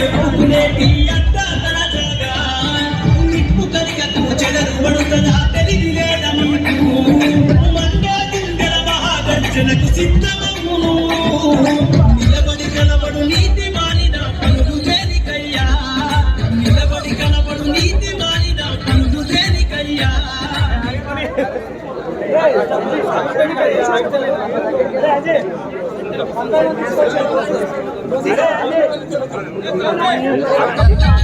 బాధలు చెప్పుకునేటి అడ్డాతల నిప్పు కరిగకు చెదరు పడుతదా తెలివి లేదా మండే గుండెల మహాగర్జనకు సిద్ధమవును. నిలబడి కనబడు నీతి మాలిన పనులు దేనికయ్యా? నిలబడి కనబడు నీతి మాలిన పనులు దేనికయ్యా Thank you.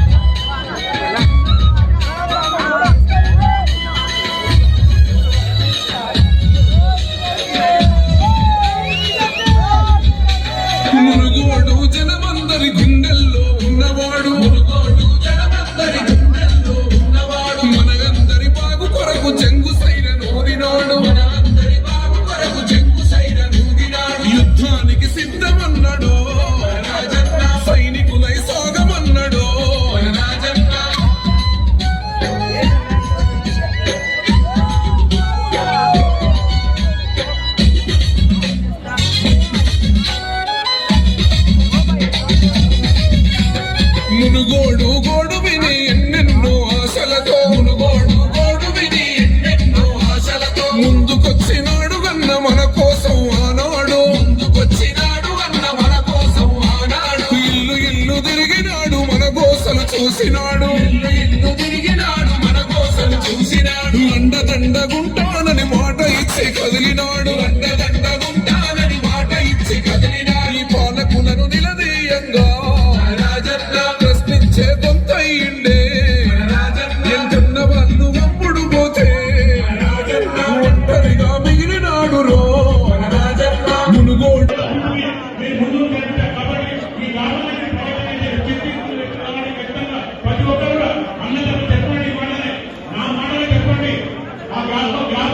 మునుగోడు గోడు విని ఎన్నెన్నో ఆశలతో. మునుగోడు గోడు విని ఎన్నెన్నో ఆశలతో. ముందుకొచ్చినాడు గన్న మన కోసం ఆనాడు. ముందుకొచ్చినాడు గన్న మన కోసం ఆనాడు. ఇల్లు ఇల్లు తిరిగినాడు మన కోసలు చూసినాడు. ఇల్లు ఇల్లు తిరిగినాడు మన కోసలు చూసినాడు. అండదండగుంటానని మాట ఇచ్చి కదిలినాడు. Abrazo, gracias.